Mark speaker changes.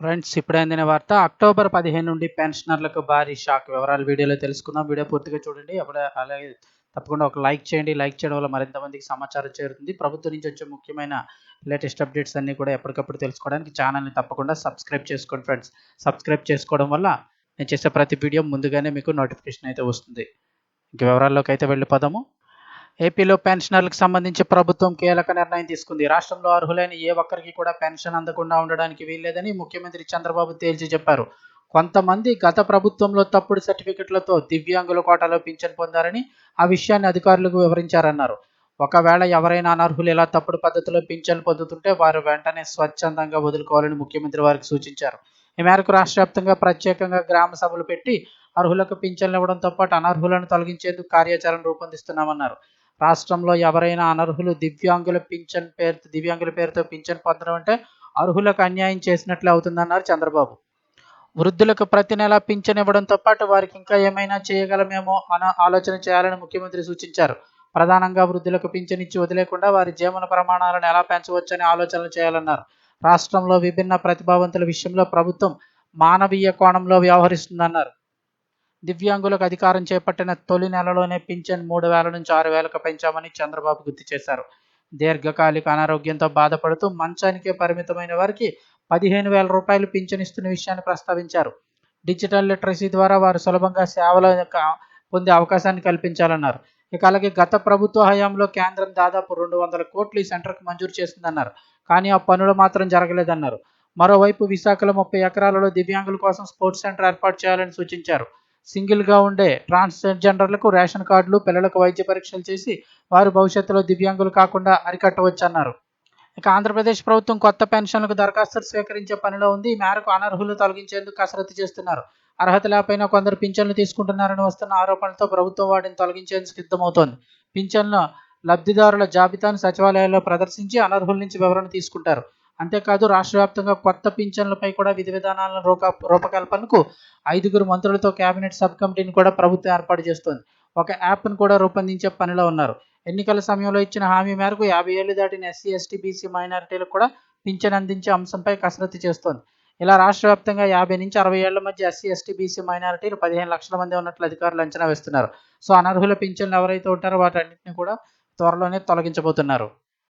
Speaker 1: Friends ఇప్పుడు అందిన వార్త అక్టోబర్ పదిహేను నుండి పెన్షనర్లకు భారీ షాక్. వివరాలు వీడియోలో తెలుసుకుందాం. వీడియో పూర్తిగా చూడండి. అప్పుడు అలాగే తప్పకుండా ఒక లైక్ చేయండి. లైక్ చేయడం వల్ల మరింత మందికి సమాచారం చేరుతుంది. ప్రభుత్వం నుంచి వచ్చే ముఖ్యమైన లేటెస్ట్ అప్డేట్స్ అన్నీ కూడా ఎప్పటికప్పుడు తెలుసుకోవడానికి ఛానల్ని తప్పకుండా సబ్స్క్రైబ్ చేసుకోండి ఫ్రెండ్స్. సబ్స్క్రైబ్ చేసుకోవడం వల్ల నేను చేసే ప్రతి వీడియో ముందుగానే మీకు నోటిఫికేషన్ అయితే వస్తుంది. ఇంక వివరాల్లోకి అయితే వెళ్ళిపోదాము. ఏపీలో పెన్షనర్లకు సంబంధించి ప్రభుత్వం కీలక నిర్ణయం తీసుకుంది. రాష్ట్రంలో అర్హులైన ఏ ఒక్కరికి కూడా పెన్షన్ అందకుండా ఉండడానికి వీల్లేదని ముఖ్యమంత్రి చంద్రబాబు తేల్చి చెప్పారు. కొంతమంది గత ప్రభుత్వంలో తప్పుడు సర్టిఫికెట్లతో దివ్యాంగుల కోటాలో పింఛన్ పొందారని ఆ విషయాన్ని అధికారులకు వివరించారన్నారు. ఒకవేళ ఎవరైనా అనర్హులు ఇలా తప్పుడు పద్ధతిలో పింఛన్లు పొందుతుంటే వారు వెంటనే స్వచ్ఛందంగా వదులుకోవాలని ముఖ్యమంత్రి వారికి సూచించారు. ఈ మేరకు రాష్ట్ర వ్యాప్తంగా ప్రత్యేకంగా గ్రామ సభలు పెట్టి అర్హులకు పింఛన్లు ఇవ్వడంతో పాటు అనర్హులను తొలగించేందుకు కార్యాచరణ రూపొందిస్తున్నామన్నారు. రాష్ట్రంలో ఎవరైనా అనర్హులు దివ్యాంగుల పింఛన్ పేరుతో దివ్యాంగుల పేరుతో పింఛన్ పొందడం అంటే అర్హులకు అన్యాయం చేసినట్లే అవుతుందన్నారు చంద్రబాబు. వృద్ధులకు ప్రతి నెల పింఛన్ ఇవ్వడంతో పాటు వారికి ఇంకా ఏమైనా చేయగలమేమో అన ఆలోచన చేయాలని ముఖ్యమంత్రి సూచించారు. ప్రధానంగా వృద్ధులకు పింఛన్ ఇచ్చి వదిలేకుండా వారి జీవన ప్రమాణాలను ఎలా పెంచవచ్చని ఆలోచనలు చేయాలన్నారు. రాష్ట్రంలో విభిన్న ప్రతిభావంతుల విషయంలో ప్రభుత్వం మానవీయ కోణంలో వ్యవహరిస్తుందన్నారు. దివ్యాంగులకు అధికారం చేపట్టిన తొలి నెలలోనే పింఛన్ మూడు వేల నుంచి ఆరు వేలకు పెంచామని చంద్రబాబు గుర్తు చేశారు. దీర్ఘకాలిక అనారోగ్యంతో బాధపడుతూ మంచానికే పరిమితమైన వారికి పదిహేను వేల రూపాయలు పింఛన్ ఇస్తున్న విషయాన్ని ప్రస్తావించారు. డిజిటల్ లిటరసీ ద్వారా వారు సులభంగా సేవలు పొందే అవకాశాన్ని కల్పించాలన్నారు. ఇక అలాగే గత ప్రభుత్వ హయాంలో కేంద్రం దాదాపు రెండు వందల కోట్లు ఈ సెంటర్కు మంజూరు చేసిందన్నారు. కానీ ఆ పనులు మాత్రం జరగలేదన్నారు. మరోవైపు విశాఖలో ముప్పై ఎకరాలలో దివ్యాంగుల కోసం స్పోర్ట్స్ సెంటర్ ఏర్పాటు చేయాలని సూచించారు. సింగిల్గా ఉండే ట్రాన్స్జెండర్లకు రేషన్ కార్డులు పిల్లలకు వైద్య పరీక్షలు చేసి వారు భవిష్యత్తులో దివ్యాంగులు కాకుండా అరికట్టవచ్చన్నారు. ఇక ఆంధ్రప్రదేశ్ ప్రభుత్వం కొత్త పెన్షన్లకు దరఖాస్తులు స్వీకరించే పనిలో ఉంది. ఈ మేరకు అనర్హులు తొలగించేందుకు కసరత్తు చేస్తున్నారు. అర్హత లేకపోయినా కొందరు పింఛన్లు తీసుకుంటున్నారని వస్తున్న ఆరోపణలతో ప్రభుత్వం వాటిని తొలగించేందుకు సిద్ధమవుతోంది. పింఛన్ల లబ్ధిదారుల జాబితాను సచివాలయాల్లో ప్రదర్శించి అనర్హుల నుంచి వివరణ తీసుకుంటారు. అంతేకాదు రాష్ట్ర వ్యాప్తంగా కొత్త పింఛన్లపై కూడా విధి విధానాలను రూప రూపకల్పనకు ఐదుగురు మంత్రులతో కేబినెట్ సబ్ కమిటీని కూడా ప్రభుత్వం ఏర్పాటు చేస్తోంది. ఒక యాప్ను కూడా రూపొందించే పనిలో ఉన్నారు. ఎన్నికల సమయంలో ఇచ్చిన హామీ మేరకు యాభై ఏళ్ళు దాటిన ఎస్సీ ఎస్టీ బీసీ మైనారిటీలకు కూడా పింఛన్ అందించే అంశంపై కసరత్తు చేస్తోంది. ఇలా రాష్ట్ర వ్యాప్తంగా యాభై నుంచి అరవై ఏళ్ళ మధ్య ఎస్సీ ఎస్టీ బీసీ మైనారిటీలు పదిహేను లక్షల మంది ఉన్నట్లు అధికారులు అంచనా వేస్తున్నారు. సో అనర్హుల పింఛన్లు ఎవరైతే ఉంటారో వాటన్నింటినీ కూడా త్వరలోనే తొలగించబోతున్నారు.